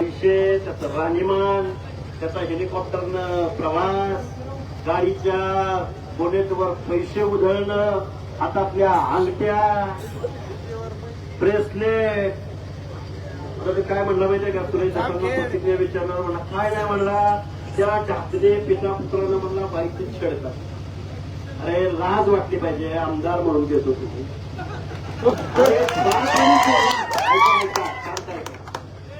विषय त्याचं राहणीमान त्याचा हेलिकॉप्टरनं प्रवास गाडीच्या बोनेटवर पैसे उधळणं हातातल्या अंगठ्या ब्रेसलेट. काय म्हणलं माहितीये का? सुरेश प्रतिक्रिया विचारणार म्हणला काय नाही म्हणला? त्या ढाकणे पिता पुत्रानं म्हणला बाईकची छेडतात अरे लाज वाटली पाहिजे आमदार म्हणून घेतो तुम्ही.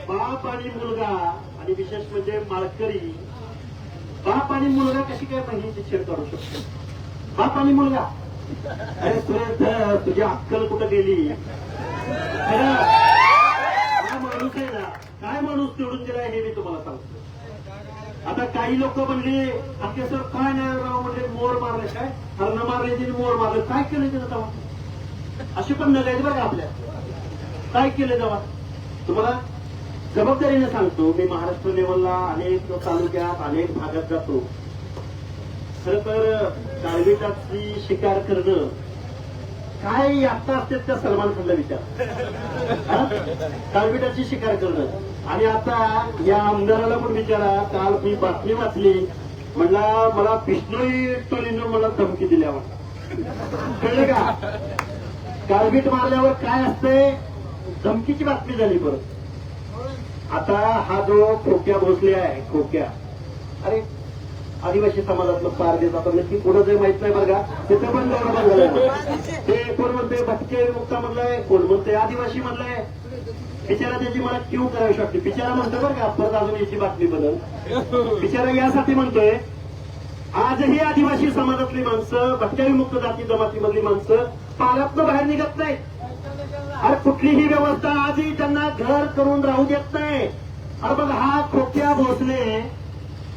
बाप आणि मुलगा- आणि विशेष म्हणजे माळकरी बाप आणि मुलगा कशी काय बहिणीची छेड काढू शकतो? बाप आणि मुलगा. अरे सुरेश तुझी अक्कल कुठं गेली? काय माणूस आहे ना काय माणूस निवडून दिला हे मी तुम्हाला सांगतो. आता काही लोक म्हणले अख्खे सर काय नाही राव? म्हणजे मोर मारले काय? हरण मारले तिने मोर मारले. काय केलं तिनं तेव्हा? असे पण नग आहेत आपल्या. काय केलं तेव्हा? तुम्हाला जबाबदारीने सांगतो मी महाराष्ट्र लेवलला अनेक तालुक्यात अनेक भागात जातो. खर तर काळविटाची शिकार करणं काय आता असतात त्या सलमान खानला विचार. काळविटाची शिकार करणं. आणि आता या आमदाराला पण विचारा काल मी बातमी वाचली म्हणला मला बिष्णोई टोलीनं मला धमकी दिल्या कळलं का? काळवीट मारल्यावर काय असते धमकीची बातमी झाली परत. आता हा जो खोक्या भोसले आहे खोक्या. अरे आदिवासी समाजातलं पार देत आता नक्की कोणाचं माहीत नाही बरं का तिथं पण गौरव झालं ते कोण म्हणते भटके मुक्ता मधलाय कोण म्हणते आदिवासी म्हणलंय बिचारा त्याची मला क्यू करावी शकते बिचारा म्हणतो बरं का परत अजून याची बातमी बदल. बिचारा यासाठी म्हणतोय आजही आदिवासी समाजातली माणसं भटक्याविमुक्त जाती जमातीमधली माणसं पालातनं बाहेर निघत नाहीत. अरे कुठलीही व्यवस्था आजही त्यांना घर करून राहू देत नाही. अरे बघ हा खोक्या भोसले.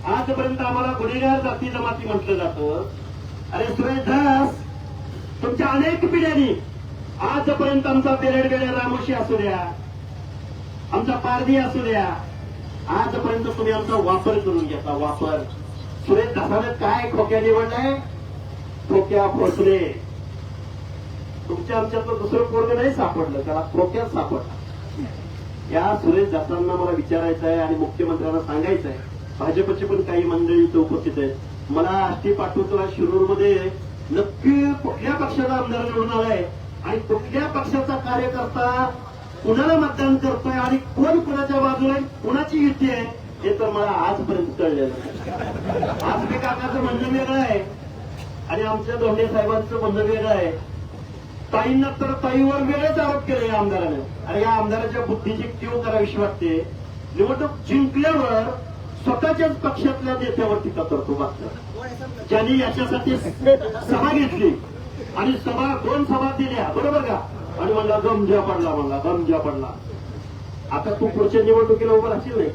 आजपर्यंत आम्हाला गुन्हेगार जाती जमाती म्हटलं जातं. अरे सुरेश दास तुमच्या अनेक पिढ्यांनी आजपर्यंत आमचा बेरड बेड्या रामोशी असू द्या आमचा पारधी असू द्या आजपर्यंत तुम्ही आमचा वापर करून घेता वापर. सुरेश दासानं काय खोक्या निवडलाय? खोक्या भोसले. तुमच्या आमच्यातलं दुसरं पोरग नाही सापडलं त्याला खोक्यात सापडला. या सुरेश जातांना मला विचारायचं आहे आणि मुख्यमंत्र्यांना सांगायचं आहे. भाजपची पण काही मंडळी इथं उपस्थित आहेत. मला आष्टी पाठवतो शिरूरमध्ये नक्की कुठल्या पक्षाचा आमदार निवडून आलाय आणि कुठल्या पक्षाचा कार्यकर्ता कुणाला मतदान करतोय आणि कोण कुणाच्या बाजूला कुणाची युती आहे हे तर मला आजपर्यंत कळलेलं आज मी काकाचं म्हणणं वेगळं आहे आणि आमच्या दोंडे साहेबांचं म्हणणं वेगळं आहे. ताईंना तर ताईवर वेगळेच आरोप केले या आमदाराने. आणि या आमदाराच्या बुद्धीची टीव करावीशी वाटते. निवडणूक जिंकल्यावर स्वतःच्याच पक्षातल्या नेत्यावर टीका करतो मात्र ज्यांनी याच्यासाठी सभा घेतली आणि सभा दोन सभा दिल्या बरोबर का? आणि म्हणला गमजा पडला म्हणला गमजा पडला. आता तू पुढच्या निवडणुकीला उभं राहशील नाही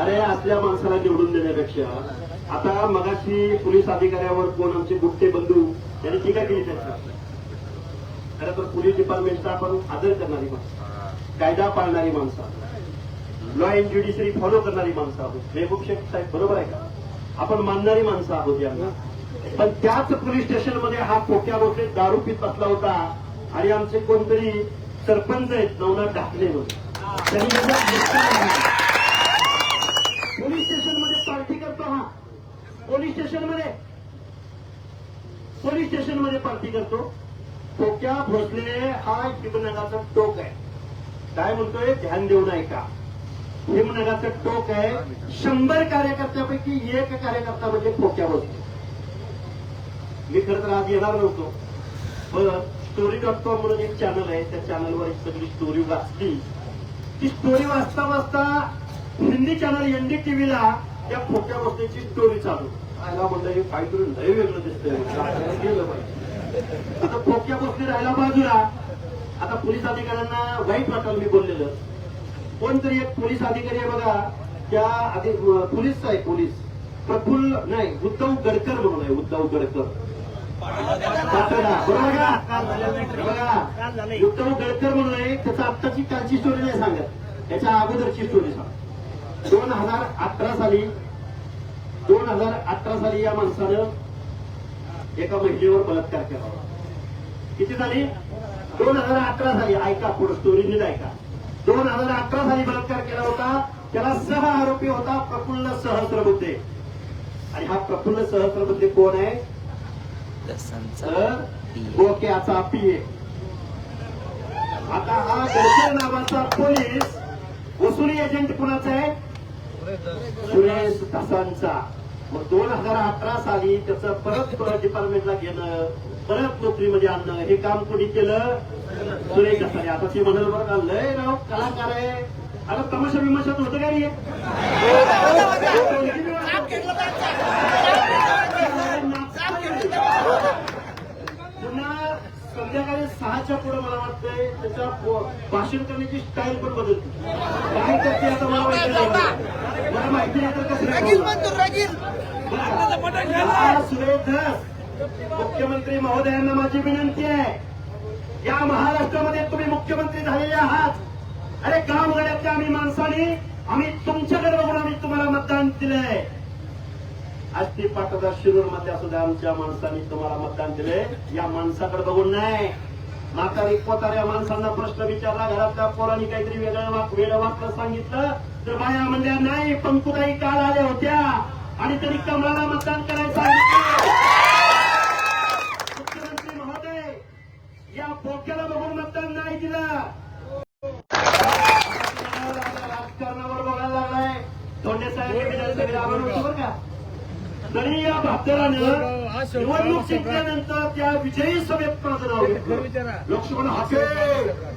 अरे आपल्या माणसाला निवडून देण्यापेक्षा आता मगाशी पोलीस अधिकाऱ्यावर कोण आमचे गुट्टे बंधू त्यांनी टीका केली त्यांच्या. खरं तर पोलीस डिपार्टमेंटचा आपण आदर करणारी माणसं. कायदा पाळणारी माणसं लॉ अँड ज्युडिशरी फॉलो करणारी माणसं आहोत मेहबूब शेख साहेब बरोबर आहे का? आपण मानणारी माणसं आहोत यांना. पण त्याच पोलीस स्टेशनमध्ये हा खोक्या मोठे दारू पित बसला होता आणि आमचे कोणतरी सरपंच आहेत नवनाथ ढाकले म्हणून. त्यांनी त्याचा मुक्काम आणला. पोलीस स्टेशनमध्ये पार्टी करतो हा पोलीस स्टेशनमध्ये. पोलीस स्टेशनमध्ये पार्टी करतो. खोक्या भोसले हा हिमनगाचा टोक आहे. काय म्हणतोय? ध्यान देऊ नये का हिमनगाचं टोक आहे. शंभर कार्यकर्त्यापैकी एक कार्यकर्ता म्हणजे खोक्या भोसले मी खरं तर आज येणार नव्हतो. पण स्टोरी डॉट कॉम म्हणून एक चॅनल आहे. त्या चॅनलवर एक सगळी स्टोरी वाचली. ती स्टोरी वाचता वाचता हिंदी चॅनल एनडी टीव्हीला त्या खोट्या गोष्टीची स्टोरी चालू. आयला म्हणलं हे काहीतरी लय वेगळं दिसतंय गेलं पाहिजे आता पोक्या गोष्टी राहायला बाजूला. आता पोलीस अधिकाऱ्यांना वाईट वाटायला मी बोललेलं. कोणतरी एक पोलीस अधिकारी आहे बघा त्या आधी पोलीस आहे पोलीस. प्रफुल्ल नाही उद्धव गडकर म्हणून आहे उद्धव गडकर. बरोबर उद्धव गडकर म्हणून आहे त्याचा आत्ताची कालची स्टोरी नाही सांगत. त्याच्या अगोदरची स्टोरी सांग. दोन हजार अठरा साली दोन हजार अठरा साली या माणसानं एका महिलेवर बलात्कार केला किती झाली दोन हजार अठरा साली. ऐका पुढे स्टोरी नीट ऐका. दोन हजार अठरा साली बलात्कार केला होता. त्याला सहा आरोपी होता प्रफुल्ल सहस्रबुद्धे. आणि हा प्रफुल्ल सहस्रबुद्धे कोण आहे? गोक्याचा पीए आता हा दर्शन नावाचा पोलीस वसुली एजंट कुणाचा आहे? सुरेश धसांचा मग दोन हजार अठरा साली त्याचं परत डिपार्टमेंटला घेणं परत नोकरीमध्ये आणणं हे काम कोणी केलं? सुरेश धसाने आता ते म्हणाल बरं का लय राव कलाकार आहे. आता तमाशा विमाशात होतं का रे संध्याकाळी सहाच्या पुढे मला वाटतंय त्याच्या भाषण करण्याची स्टाईल पण बदलते. काय करते आता मला माहिती मला माहिती नाही तर कसं सुरेश मुख्यमंत्री महोदयांना माझी विनंती आहे. या महाराष्ट्रामध्ये तुम्ही मुख्यमंत्री झालेले आहात. अरे गावगाड्यातल्या आम्ही माणसाने आम्ही तुमच्याकडे बघून आम्ही तुम्हाला मतदान दिलंय. आज ती पाटोदा शिरूरमध्ये सुद्धा आमच्या माणसांनी तुम्हाला मतदान दिले या माणसाकडे बघून नाही. म्हातारी पोताऱ्या माणसांना प्रश्न विचारला घरातल्या पोरांनी काहीतरी वेगळं वाक वेगळं वाक्य सांगितलं. तर बाया म्हणल्या नाही पंकुताई काल आल्या होत्या. आणि तरी कमळाला मतदान करायला सांगितलं मुख्यमंत्री महोदय या बोक्याला बघून मतदान नाही दिलं. राजकारणावर बघायला लागलाय. धोंडे साहेब बरं का? तरी या भागदरानं निवडणूक जिंकल्यानंतर त्या विजयी सभेत माझं नाव घेतलं. लोकसभा हाके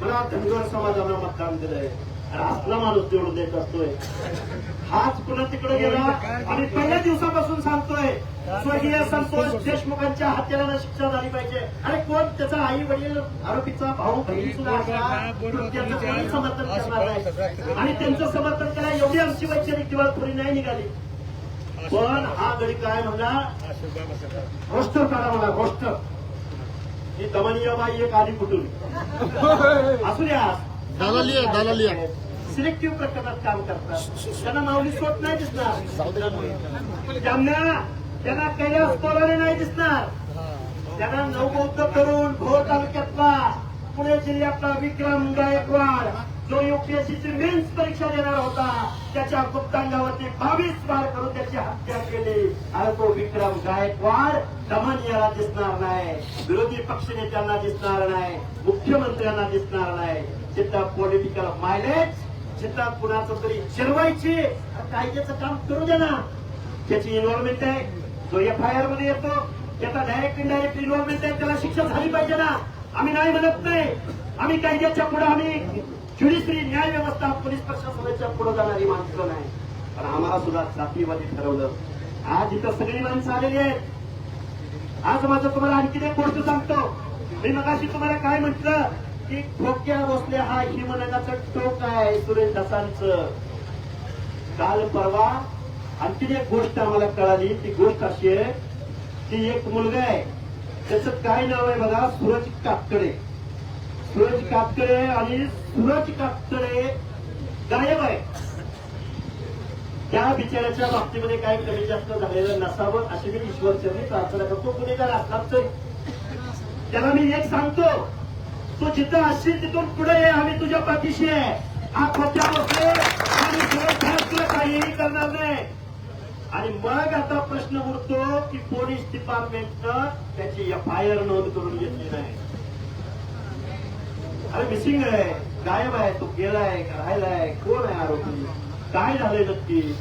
मला धनगर समाजानं मतदान दिलंय. आणि असला माणूस निवडून देत असतोय. हाच पुन्हा तिकडे गेला आणि पहिल्या दिवसापासून सांगतोय स्वर्गीय संतोष देशमुखांच्या हत्याराला शिक्षा झाली पाहिजे. अरे कोण? त्याचा आई वडील आरोपीचा भाऊ बहीण सुद्धा असला तर त्याचं कोणी समर्थन करणार नाही. आणि त्यांचं समर्थन करायला एवढी आमची वैचारिक दिवाळखोरी नाही निघाली. पण हा गडी काय म्हणला? रोस्टर काढा मला रोस्टर ही दमनीय बाई एक आली कुठून असू द्या. दलाली आहे, दलाली आहे. सिलेक्टिव्ह प्रकरणात काम करतात. त्यांना माऊली सोट नाही दिसणार. त्यांना त्यांना कैलास पोराने नाही दिसणार. त्यांना नवबौद्ध तरुण भोर तालुक्यातला पुणे जिल्ह्यातला विक्रम गायकवाड. जो युपीएससीची मेन्स परीक्षा देणार होता. त्याच्या गुप्तांगावरती बावीस बार करून त्याची हत्या केली. आणि तो विक्रम गायकवाड दमनियाला दिसणार नाही. विरोधी पक्षनेत्यांना दिसणार नाही. मुख्यमंत्र्यांना दिसणार नाही. जिथं पॉलिटिकल मायलेज जिथं कुणाचं तरी चिरवायची कायद्याचं काम करू दे ना. त्याची इन्व्हॉल्वमेंट आहे. जो एफ आय आरमध्ये येतो त्याचा डायरेक्ट इनडायरेक्ट इन्व्हॉल्वमेंट आहे. त्याला शिक्षा झाली पाहिजे ना. आम्ही नाही म्हणत नाही. आम्ही कायद्याच्या पुढे आम्ही ज्युडिशरी न्याय व्यवस्था पोलीस प्रशासनाच्या पुढे जाणारी माणसं नाही. पण आम्हाला सुद्धा जातीवादी ठरवलं. आज इथं सगळी माणसं आलेली आहेत. आज माझं तुम्हाला आणखी एक गोष्ट सांगतो. मी मगाशी तुम्हाला काय म्हटलं? की खोक्या बसल्या हा हिमनगाचं टोक आहे सुरेश दसांचं. काल परवा आणखीन एक गोष्ट आम्हाला कळाली. ती गोष्ट अशी आहे की एक मुलगा आहे. त्याचं काय नाव आहे बघा? सूरज काकडे सूरज कातकडे आणि सूरज कातकडे गायब आहे. त्या बिचाऱ्याच्या बाबतीमध्ये काय कमी जास्त झालेलं नसावं अशी मी ईश्वरचरणी प्रार्थना करतो. गुन्हेगार असलाच त्याला मी एक सांगतो तू जिथं असशील तिथून पुढे ये आम्ही तुझ्या पाठीशी आहे. हा खोट्या बसले आणि तुला काहीही करणार नाही. आणि मग आता प्रश्न उरतो की पोलीस डिपार्टमेंटनं त्याची एफ आय आर नोंद करून घेतली नाही. अरे मिसिंग आहे. गायब आहे. तो गेलाय राहिलाय कोण आहे आरोपी? काय झालंय नक्की?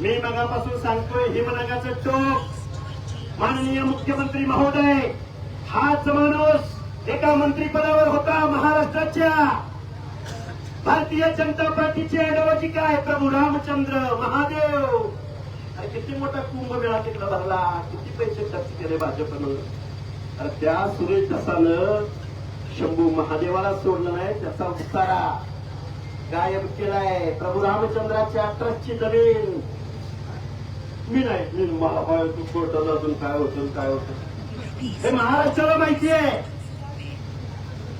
मी मगापासून सांगतोय हिमनगाचं टोक. माननीय मुख्यमंत्री महोदय हाच माणूस एका मंत्रीपदावर होता महाराष्ट्राच्या. भारतीय जनता पार्टीचे ऐवजी काय? प्रभू रामचंद्र महादेव. अरे किती मोठा कुंभमेळा तिकडे भरला. किती पैसे खर्च केले भाजपनं? अरे त्या सुरेश दसानं शंभू महादेवाला सोडलं नाही त्याचा उतारा गायब केलाय. प्रभू रामचंद्राच्या ट्रस्टची जमीन. मी नाही मला काय तू कोर्टाला अजून काय होतं काय होतं? हे महाराष्ट्राला माहिती आहे.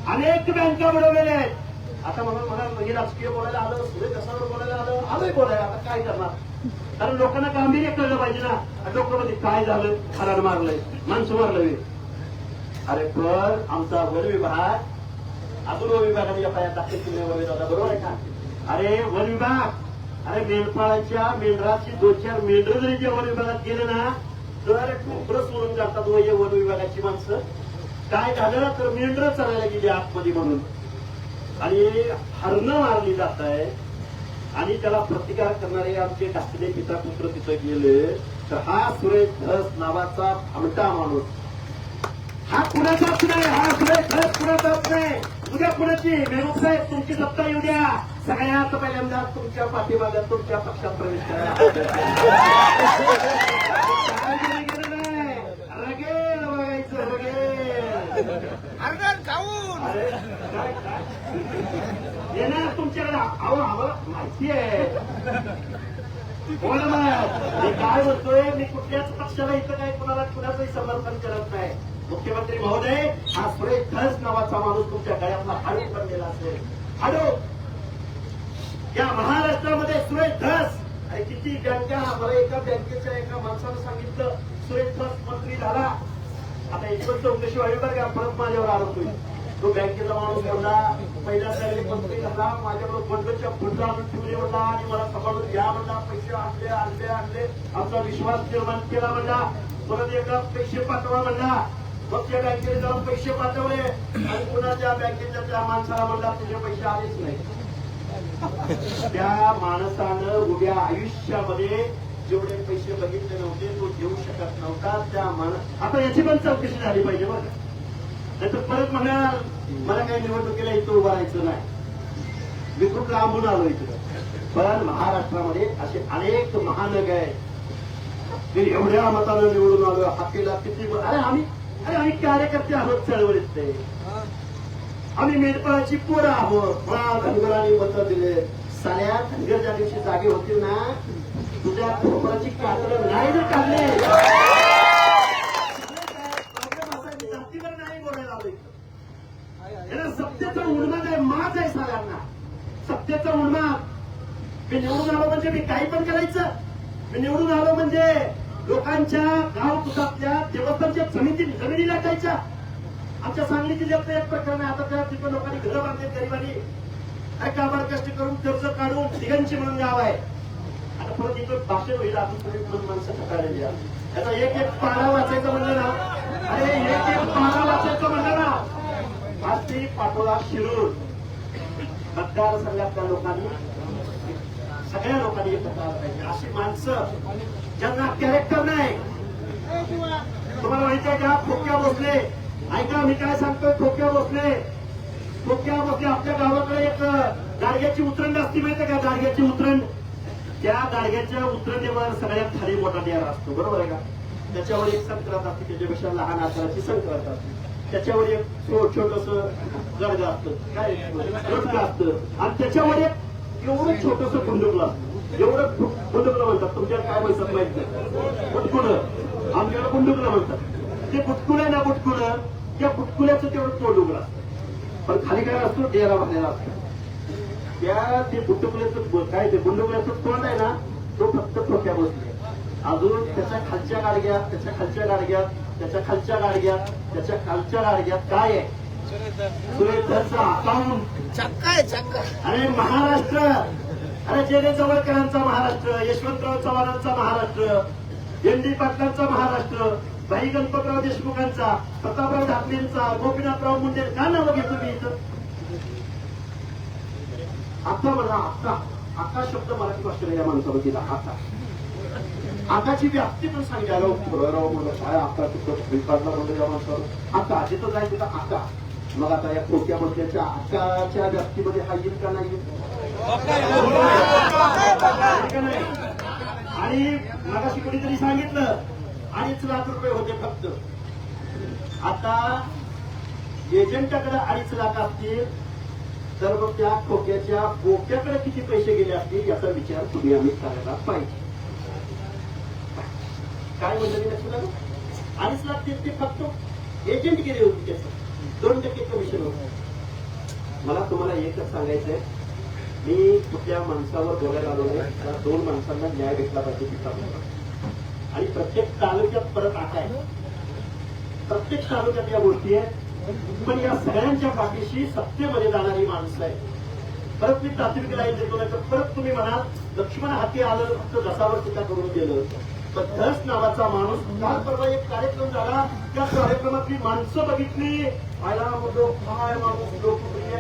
अनेक बँका बुडवलेल्या आहेत. आता म्हणून मला म्हणजे राजकीय बोलायला आलं सुरेश कसावर बोलायला आलं? आलोय बोलायला आता काय करणार? कारण लोकांना गांभीर्य कळलं पाहिजे ना. डोक्यामध्ये काय झालं? खराड मारलंय माणसं मारलंय. अरे पण आमचा वन विभाग अजून वन विभागाने एफ आय दाखल केले वन विभाग बरोबर आहे का? अरे वन विभाग अरे मेंढपाळाच्या मेंढराची दोन चार मेंढर जरी जे वन विभागात गेले ना तर ठोकरं सोडून जातात वय वन विभागाची माणसं. काय झालं? तर मेंढर चढायला गेली आतमध्ये म्हणून. आणि हरणं मारली जात आहे. आणि त्याला प्रतिकार करणारे आमचे धाकटे पिता पुत्र तिथं गेले. तर हा सुरेश धस नावाचा भामटा माणूस. हा कुणाचाच नाही हा सुरेश धस कुणाचाच नाही उद्या कुणाची मेहबूब साहेब तुमची सत्ता येऊ द्या. सगळ्यात पहिल्यांदा तुमच्या पाठीमागात तुमच्या पक्षात प्रवेश करा. रगेल बघायचं रगेल. येणार तुमच्याकडे? अहो आम्हाला माहिती आहे. बोला मग मी काय म्हणतोय? मी कुठल्याच पक्षाला इथं काही कुणाला कुणाचंही समर्थन करत नाही. मुख्यमंत्री महोदय हा सुरेश धस नावाचा माणूस तुमच्या गळ्यातला हाडू बनलेला असेल. हाडू! या महाराष्ट्रामध्ये सुरेश धस आणि किती बँका मला एका बँकेच्या एका माणसानं सांगितलं सुरेश धस मंत्री झाला. आता एकच चौकशी व्हावी बरं का परत माझ्यावर आरोप होईल. तो बँकेचा माणूस म्हणला पहिल्या सगळे मंत्री झाला माझ्याकडे बंदच्या फुटला आणून ठेवले म्हणला आणि मला सांभाळून घ्या म्हणला पैसे आणले आणले आणले. आमचा विश्वास निर्माण केला म्हणला. परत एका पैसे पाठवा म्हणला. मग त्या बँकेने जाऊन पैसे पाठवले आणि पुन्हा त्या बँकेच्या त्या माणसाला म्हणला तुझे पैसे आलेच नाही त्या माणसानं उद्या आयुष्यामध्ये जेवढे पैसे बघितले नव्हते तो देऊ शकत नव्हता. त्या माणस आता याची पण चौकशी झाली पाहिजे बघ नाही तर परत म्हणाल मला काही निवडणुकीला इथं उभं राहायचं नाही. मी खूप लांबून आलो इथं. पण महाराष्ट्रामध्ये असे अनेक महानग आहेत. मी एवढ्या मतानं निवडून आलो हातीला किती अरे आम्ही अरे आम्ही कार्यकर्ते आहोत चळवळीत आम्ही मेंढपाळाची पोरं आहोत. मला धनगरांनी मत दिले. साऱ्या धनगर ज्या दिवशी जागे होतील ना? तुझ्या खोपराची कातडं नाही जर काढले? जातीवर सत्तेचा उन्माद आहे माज आहे सगळ्यांना. सत्तेचा उन्माद. मी निवडून आलो म्हणजे मी काही पण करायचं. मी निवडून आलो म्हणजे लोकांच्या गाव कुटातल्या देवस्थानच्या जमिनी जमिनी लाटायच्या. आमच्या सांगली जिल्ह्यातलं एक प्रकरण आहे. आता त्या तिथं लोकांनी घरं बांधले गरिबांनी. काय कामाला कष्ट करून कर्ज काढून तिघांची म्हणून गाव आहे. आता परत इकडे भाषण होईल. अजून थोडी दोन माणसं थकाळलेली आहेत. आता एक एक पारा वाचायचं म्हणलं ना. अरे एक एक पारा वाचायचं म्हणलं ना. आज ती पाठोळा शिरूर मतदारसंघातल्या लोकांनी सगळ्या लोकांनी एकत्र आलं पाहिजे अशी माणसं ज्यांना कॅरेक्टर नाही तुम्हाला माहिती आहे का खोक्या बसले ऐका मी काय सांगतोय खोक्या बसले खोक्या बसले आपल्या गावाकडे एक गाडग्याची उतरंड असती माहिती का गाडग्याची उतरंड त्या गाडग्याच्या उतरणेवर सगळ्यात खाली मोठा डेअर असतो बरोबर आहे का त्याच्यावर एक संक्रांत असते त्याच्यापेक्षा लहान आकाराची संक्रांत असते त्याच्यावर एक छोटस गर्ग असतं काय असतं आणि त्याच्यावर एक एवढं छोटस कुंडुकलं एवढं कुंडुकलं म्हणतात. तुमच्या काय म्हणतात माहीत नाही. बुटकुलं. आमच्याला कुंडुकलं म्हणतात. ते बुटकुलं ना बुटकुलं? त्या बुटकुल्याचं तेवढं तोंड उघडं पण खाली काय असतो? डेरा भरलेला असतो. त्या ते बुटकुल्याचं काय ते बुंडुकल्याचं तोंड आहे ना तो फक्त ठोक्या बसले अजून त्याच्या खालच्या गाडग्यात त्याच्या खालच्या गाडग्यात त्याच्या खालच्या गाडग्यात त्याच्या खालच्या गाडग्यात काय आहे? सुरेशचा अकाउंट. चक्का आहे चक्का. अरे महाराष्ट्र अरे जेने जवळकरांचा महाराष्ट्र यशवंतराव चव्हाणांचा महाराष्ट्र एन डी पाटलांचा महाराष्ट्र भाई गणपतराव देशमुखांचा प्रतापराव ढाकलेंचा गोपीनाथराव मुंडे का नावं घेतो मी इथं? आता म्हणा आता आता शब्द मराठी भाषेला या माणसाला दिला आता आताची व्याप्ती पण सांगितली अरे राव म्हणलं काय आता तिथं स्वीकारला म्हणलं या माणसाला आता जिथं जाईल तिथं आता. मग आता या खोक्या मधल्याच्या आकाच्या व्याप्तीमध्ये हा येईल का नाही आहे का नाही? आणि मगाशी कोणीतरी सांगितलं अडीच लाख रुपये होते फक्त. आता एजंटाकडे अडीच लाख असतील तर मग त्या खोक्याच्या बोक्याकडे किती पैसे गेले असतील याचा विचार तुम्ही आम्ही करायला पाहिजे. काय म्हणलं मी अडीच लाख ते ते फक्त एजंट गेले होते त्याचं. दोन टक्के कमिशन मला तुम्हाला एकच सांगायचंय. मी कुठल्या माणसावर बोलायला आलो नाही त्या दोन माणसांना न्याय भेटला पाहिजे तिथं. आणि प्रत्येक तालुक्यात परत आता आहे. प्रत्येक तालुक्यात या गोष्टी आहेत. पण या सगळ्यांच्या पाठीशी सत्तेमध्ये जाणारी माणसं आहे परत मी प्राथमिक लाईन देतो नाही तर परत तुम्ही म्हणाल लक्ष्मण हाती आलं फक्त जसावर टीका करून गेलं. होतं धस नावाचा माणूस काल परवा एक कार्यक्रम झाला. त्या कार्यक्रमातली माणसं बघितली. आयला म्हणतो काय माणूस लोकप्रिय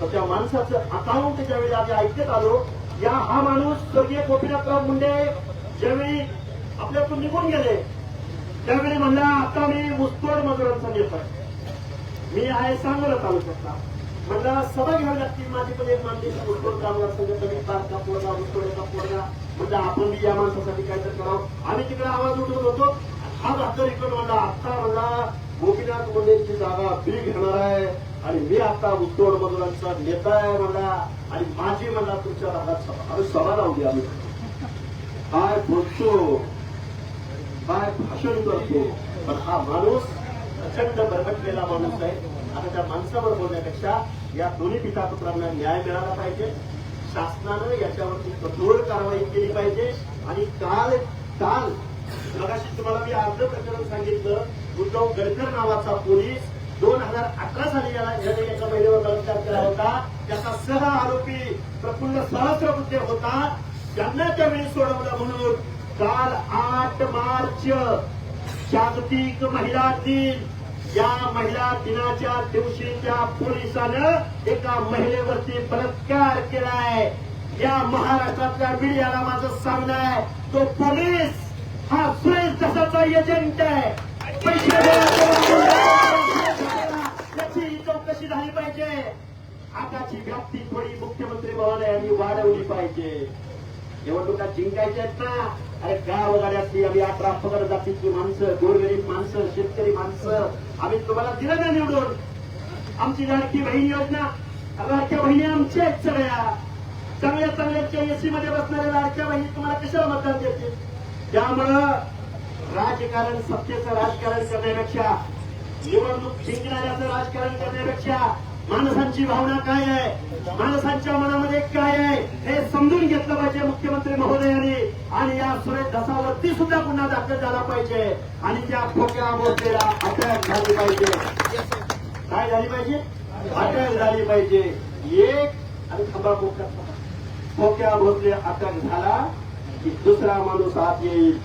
तर त्या माणसाचं अकाउंट ज्यावेळी आम्ही ऐकत आलो या हा माणूस स्वर्गीय गोपीनाथराव मुंडे ज्यावेळी आपल्यातून निघून गेले त्यावेळी म्हणला आता मी मुस्तोड मजुरांचा नेता आहे. मी आहे सांगोला तालुक्यातला. म्हणला सभा घ्यावी लागतील. माझी पण एक मानली मुस्तोड कामगार संघटना मी बारका पोरगा मुस्तोडचा पोरगा. म्हणजे आपण बी या माणसासाठी काहीतरी करावं. आम्ही तिकडे आवाज उठवत होतो. हा आता रिकॉर्ड म्हणला आता म्हणला गोपीनाथ मुंडेची जागा बी घेणार आहे आणि मी आता मुस्तोड मजुरांचा नेता आहे म्हणला आणि माझी म्हणला तुमच्या भागात सभा. अरे सभा लावली आम्ही. काय बोलतो? काय भाषण करतो? पण हा माणूस प्रचंड बरबटलेला माणूस आहे. आता त्या माणसावर बोलण्यापेक्षा या दोन्ही पिता पुत्रांना न्याय मिळाला पाहिजे. शासनानं याच्यावरती कठोर कारवाई केली पाहिजे आणि काल काल मगाशी तुम्हाला मी अर्ध प्रकरण सांगितलं उद्धव गडकर नावाचा पोलीस दोन हजार अकरा साली याला ज्याने एका महिलेवर बलात्कार केला होता. त्याचा सह आरोपी प्रफुल्ल सहस्रबुद्धे होता. त्यांना त्यावेळी सोडवलं म्हणून काल आठ मार्च जागतिक महिला दिन. या महिला दिनाच्या दिवशी त्या पोलिसानं एका महिलेवरती बलात्कार केलाय. या महाराष्ट्रातल्या मीडियाला माझं सांगणं आहे तो पोलीस हा सुरेश दसाचा एजंट आहे. पैसे गोळा त्याची चौकशी झाली पाहिजे. आताची व्याप्ती थोडी मुख्यमंत्री महोदयांनी वाढवली पाहिजे. निवडणुका जिंकायच्या आहेत ना अरे गावगाड्यातली आम्ही अठरा पगड जातीची माणसं गोरगरीब माणसं शेतकरी माणसं. आम्ही तुम्हाला दिलं ना निवडून. आमची लाडकी बहीण योजना. लाडक्या बहिणी आमच्या आहेत सगळ्या. चांगल्या चांगल्या एसी मध्ये बसणाऱ्या लाडक्या बहिणी तुम्हाला कशाला मतदान देतील? त्यामुळं राजकारण सत्तेचं राजकारण करण्यापेक्षा निवडणूक जिंकणाऱ्याचं राजकारण करण्यापेक्षा माणसांची भावना काय आहे? माणसांच्या मनामध्ये काय आहे? हे समजून घेतलं पाहिजे मुख्यमंत्री महोदयांनी. आणि या सुरेश धसावरती सुद्धा गुन्हा दाखल झाला पाहिजे. आणि त्या खोक्या मोर्चेला अटक झाली पाहिजे. काय झाली पाहिजे? अटक झाली पाहिजे. एक आणि खबा खोक्या खोक्या भोसले अटक झाला की दुसरा माणूस आत येईल.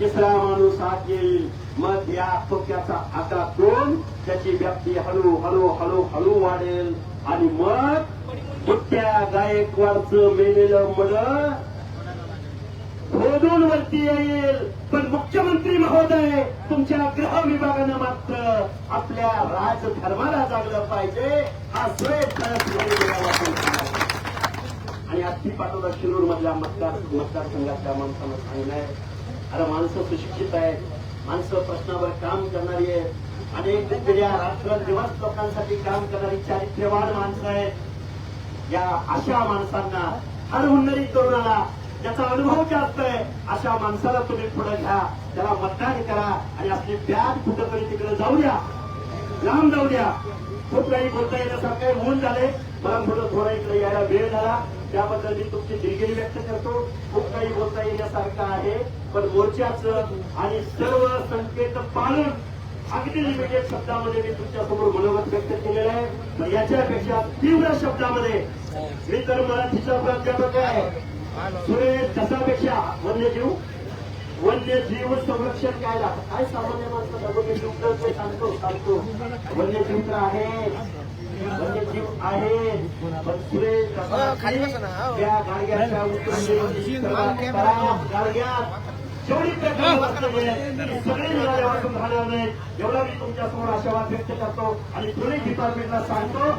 तिसरा माणूस आत येईल. मग या खोक्याचा आकार दोन त्याची व्याप्ती हळू हळू हळू हळू वाढेल. आणि मग बुट्ट्या गायकवाडचं मेलेलं मड खोदून वरती येईल. पण मुख्यमंत्री महोदय तुमच्या गृह विभागानं मात्र आपल्या राजधर्माला जागलं पाहिजे. हा सुरेश आणि अस्थि पाटोदा शिरूर मधल्या मतदार मतदारसंघातल्या माणसानं सांगणंय अरे माणसं सुशिक्षित आहेत. माणसं प्रश्नावर काम करणारी आहेत. अनेक पिढ्या रात्रंदिवस लोकांसाठी काम करणारी चारित्र्यवान माणसं आहेत. या अशा माणसांना हर हुन्नरी तरुणाला ज्याचा अनुभव जास्त आहे अशा माणसाला तुम्ही पुढे घ्या. त्याला मतदान करा आणि आपली बॅग कुठंतरी तिकडे जाऊ द्या. लांब जाऊ द्या. खूप काही बोलता येण्यासारखं होऊन झाले मला थोडं थोडा इकडे यायला वेळ झाला. त्याबद्दल मी तुमची दिलगिरी व्यक्त करतो. खूप काही बोलता येण्यासारखं आहे पण मोर्चाचं आणि सर्व संकेत पालन अगदी लिमिटेड शब्दामध्ये मी तुमच्यासमोर मनोगत व्यक्त केलेलं आहे. पण याच्यापेक्षा तीव्र शब्दामध्ये मी तर मराठीचा प्राध्यापक आहे. सुरेश दसापेक्षा वन्यजीव वन्यजीव संरक्षण कायदा. काय सामान्य माणसं वन्यजीव तर सांगतो सांगतो. वन्यजीव तर आहे. वन्यजीव आहे पण त्या गाडग्याच्या जेवढी सगळे राहणार एवढा मी तुमच्यासमोर आशावाद व्यक्त करतो आणि पोलीस डिपार्टमेंटला सांगतो